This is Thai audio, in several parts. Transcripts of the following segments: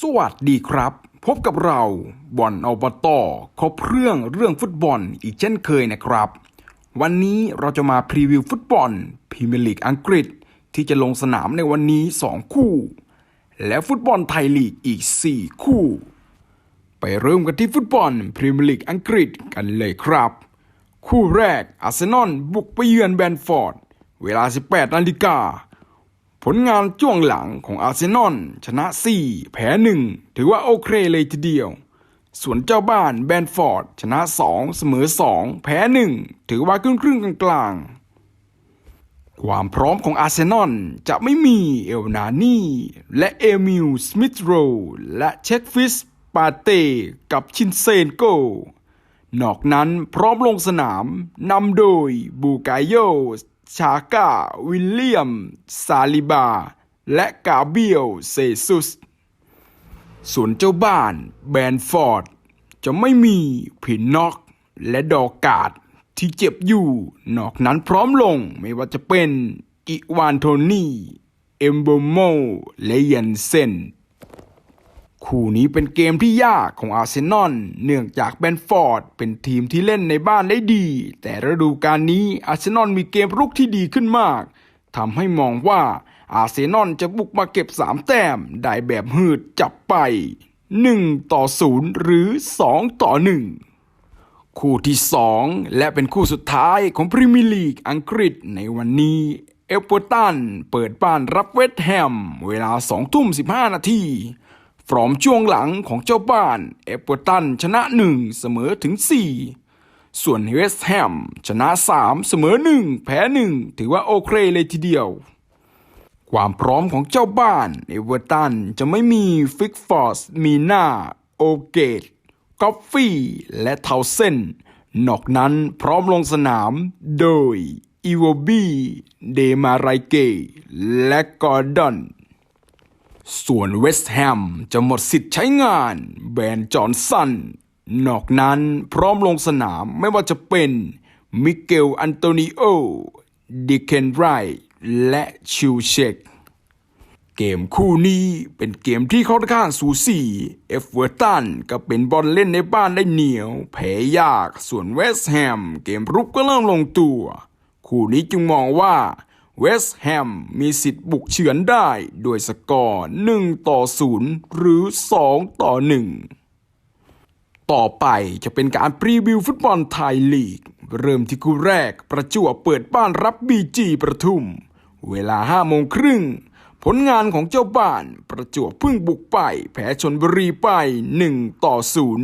สวัสดีครับ พบกับเราบอลอบตอครบเรื่องเรื่องฟุตบอลอีกเช่นเคยนะครับ วันนี้เราจะมาพรีวิวฟุตบอลพรีเมียร์ลีกอังกฤษที่จะลงสนามในวันนี้ 2 คู่ และฟุตบอลไทยลีกอีก 4 คู่ ไปเริ่มกันที่ฟุตบอลพรีเมียร์ลีกอังกฤษกันเลยครับ คู่แรกอาร์เซนอลบุกไปเยือนแบนฟอร์ด เวลา 18นาฬิกา ผลงานช่วงหลังของอาร์เซนอลชนะ 4 แพ้ 1 ถือว่าโอเคเลยทีเดียว ส่วนเจ้าบ้านแบนฟอร์ด ชนะ 2 เสมอ 2 แพ้ 1 ถือว่าครึ่งครึ่งๆกลางๆ ความพร้อมของอาร์เซนอลจะไม่มีเอลนานี่ และเอมิลสมิธโรและเช็คฟิสปาเต้กับชินเซนโก นอกนั้นพร้อมลงสนามนำโดยบูกายโย ชาก้า วิลเลียม ซาลิบา และกาเบียล เซซุส ส่วนเจ้าบ้านแบรนท์ฟอร์ด จะไม่มีผินน็อกและดอกกาดที่เจ็บอยู่ นอกนั้นพร้อมลงไม่ว่าจะเป็นอิวานโทนี่ เอมโบโมและเยนเซน คู่นี้เป็นเกมที่ยากของอาร์เซนอล เนื่องจากแบนฟอร์ดเป็นทีมที่เล่นในบ้านได้ดี แต่ฤดูกาลนี้อาร์เซนอลมีเกมรุกที่ดีขึ้นมาก ทำให้มองว่าอาร์เซนอลจะบุกมาเก็บ 3 แต้ม ได้แบบหืดจับไป 1 ต่อ 0 หรือ 2 ต่อ 1 คู่ที่ 2 และเป็นคู่สุดท้ายของพรีเมียร์ลีกอังกฤษในวันนี้เอเวอร์ตันเปิดบ้านรับเวสต์แฮม เวลา2ทุ่ม15 นาที ฟรอมช่วงหลังของเจ้าบ้านเอเวอร์ตันชนะ 1 เสมอถึง 4 ส่วนเวสต์แฮมชนะ 3 เสมอ 1 แพ้ 1 ถือว่าโอเคเลยทีเดียว ความพร้อมของเจ้าบ้านเอเวอร์ตันจะไม่มีฟิกฟอร์สมีนาโอเกตกอฟฟี่และเทาเซนนอกนั้นพร้อมลงสนามโดยอีโวบีเดมาไรเกและกอร์ดอน ส่วนเวสต์แฮมจะหมดสิทธิ์ใช้งานแบนจอห์นสัน นอกนั้นพร้อมลงสนามไม่ว่าจะเป็นมิเกลอันโตนิโอดิเคนไรและชิวเชกเกมคู่นี้เป็นเกมที่ค่อนข้างสูสีเอฟเวอร์ตันก็เป็นบอลเล่นในบ้านได้เหนียวแพ้ยากส่วนเวสต์แฮมเกมรุกก็เริ่มลงตัว คู่นี้จึงมองว่า เวสต์แฮมมีสิทธิ์บุกเฉือนได้โดยสกอร์1ต่อ 0 หรือ 2 ต่อ 1 ต่อไปจะเป็นการพรีวิวฟุตบอลไทยลีก เริ่มที่คู่แรกประจวบเปิดบ้านรับบีจีประทุม เวลา5โมงครึ่งผลงานของเจ้าบ้านประจวบเพิ่งบุกไป แพ้ชนบุรีไป 1 ต่อ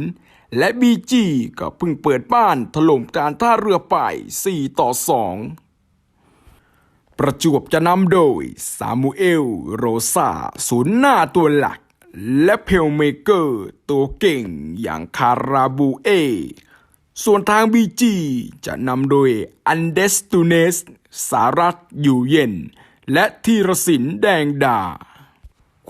0 และบีจีก็เพิ่งเปิดบ้านถล่มการท่าเรือไป 4 ต่อ 2 ประจวบจะนำโดยซามูเอล โรซาศูนย์หน้าตัวหลัก และเพลเมเกอร์ตัวเก่งอย่างคาราบูเอ ส่วนทางบีจีจะนำโดยอันเดสตูเนส สารัตอยู่เย็น และธีรศินแดงดา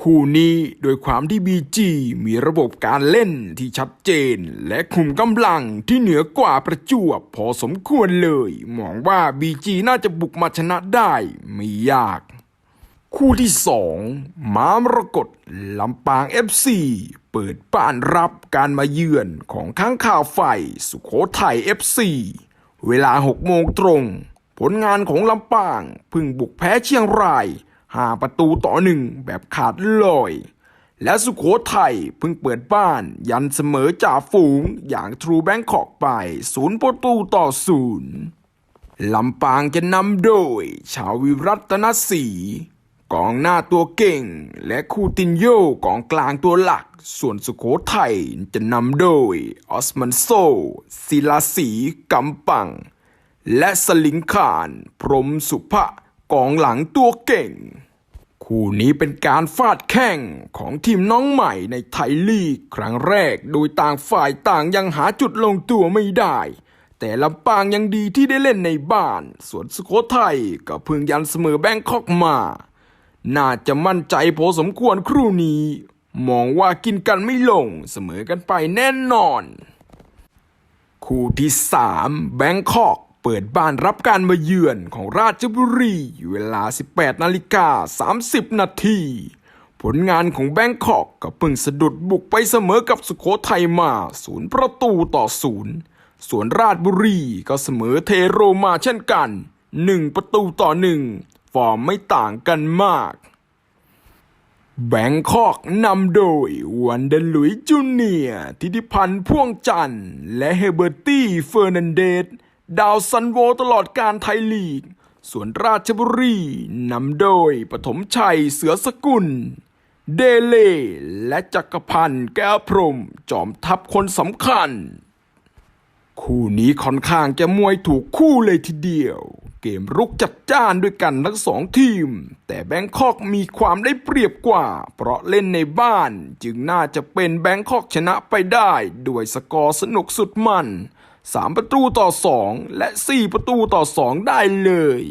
คู่นี้โดยความที่บีจีมีระบบการเล่นที่ชัดเจน และคุมกำลังที่เหนือกว่าประจวบพอสมควรเลย มองว่าบีจีน่าจะบุกมาชนะได้ไม่ยาก คู่ที่สองมามรกตลำปาง FC เปิดบ้านรับการมาเยือนของข้างข่าวไฟสุโขทัย FC เวลา6โมงตรง ผลงานของลำปางพึ่งบุกแพ้เชียงราย ห้าประตูต่อหนึ่งแบบขาดลอย และสุโขทัยเพิ่งเปิดบ้านยันเสมอจ่าฝูงอย่างทรูแบงคอกไปศูนย์ประตูต่อศูนย์ลำปางจะนำโดย ชาววิรัตนศรีกองหน้าตัวเก่ง และคูตินโยกองกลางตัวหลัก ส่วนสุโขทัยจะนำโดย ออสมันโซศิลาสีกำปัง และสลิงขาน พรหมสุภะ กองหลังตัวเก่ง คู่นี้เป็นการฟาดแข่งของทีมน้องใหม่ในไทยลีกครั้งแรกโดยต่างฝ่ายต่างยังหาจุดลงตัวไม่ได้ แต่ลำปางยังดีที่ได้เล่นในบ้าน ส่วนสุโขทัยก็เพิ่งยันเสมอแบงคอกมา น่าจะมั่นใจพอสมควรครู่นี้ มองว่ากินกันไม่ลงเสมอกันไปแน่นอน คู่ที่สามแบงคอก เปิดบ้านรับการมาเยือนของราชบุรี เวลา 18 นาฬิกา 30 นาทีผลงานของแบงคอกก็เพิ่งสะดุดบุกไปเสมอกับสุโขทัยมาศูนย์ประตูต่อศูนย์ส่วนราชบุรีก็เสมอเทโรมาเช่นกันหนึ่งประตูต่อหนึ่งฟอร์มไม่ต่างกันมาก แบงคอกนำโดยวันเดนลุยจูเนียทิติพันธ์พ่วงจันทร์และเฮเบอร์ตี้เฟอร์นันเดส ดาวซันโวตลอดการไทยลีก ส่วนราชบุรีนำโดยปฐมชัยเสือสกุล เดเล และจักรพันธ์แก้วพรมจอมทัพคนสำคัญ คู่นี้ค่อนข้างจะมวยถูกคู่เลยทีเดียว เกมรุกจัดจ้านด้วยกันทั้งสองทีม แต่แบงคอกมีความได้เปรียบกว่า เพราะเล่นในบ้านจึงน่าจะเป็นแบงคอกชนะไปได้ด้วยสกอร์สนุกสุดมัน 3 ประตูต่อ 2 และ 4 ประตูต่อ 2 ได้เลย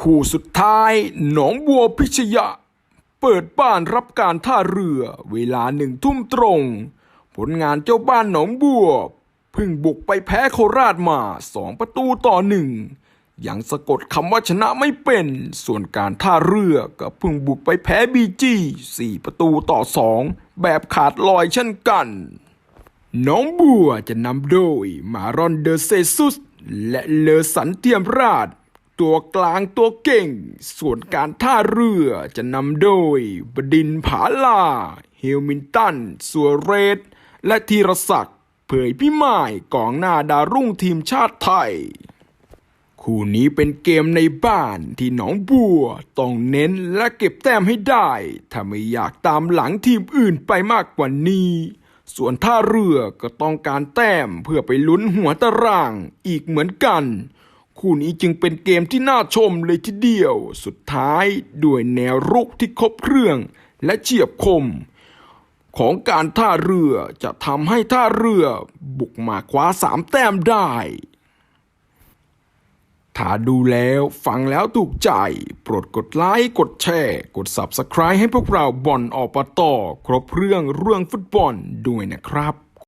คู่สุดท้าย หนองบัวพิชยะ เปิดบ้านรับการท่าเรือ เวลาหนึ่งทุ่มตรง ผลงานเจ้าบ้านหนองบัวเพิ่งบุกไปแพ้โคราชมาสองประตูต่อหนึ่งยังสะกดคำว่าชนะไม่เป็น ส่วนการท่าเรือก็เพิ่งบุกไปแพ้บีจีสี่ประตูต่อสองแบบขาดลอยเช่นกัน น้องบัวจะนำโดย มารอนเดอเซซุส และเลอสันเทียมราช ตัวกลางตัวเก่ง ส่วนการท่าเรือจะนำโดย บดินผาลา เฮลมินตันสัวเรส และธีรศักดิ์เผยพิมายกองหน้าดารุ่งทีมชาติไทย คู่นี้เป็นเกมในบ้านที่หนองบัวต้องเน้นและเก็บแต้มให้ได้ ถ้าไม่อยากตามหลังทีมอื่นไปมากกว่านี้ ส่วนท่าเรือก็ต้องการแต้มเพื่อไปลุ้นหัวตารางอีกเหมือนกัน คู่นี้จึงเป็นเกมที่น่าชมเลยทีเดียว สุดท้ายด้วยแนวรุกที่ครบเครื่องและเฉียบคม ของการท่าเรือจะทำให้ท่าเรือบุกมาคว้าสามแต้มได้ ถ้าดูแล้วฟังแล้วถูกใจ โปรดกดไลค์ กดแชร์ กด Subscribe ให้พวกเราบอลออกปตอครบเรื่องเรื่องฟุตบอลด้วยนะครับ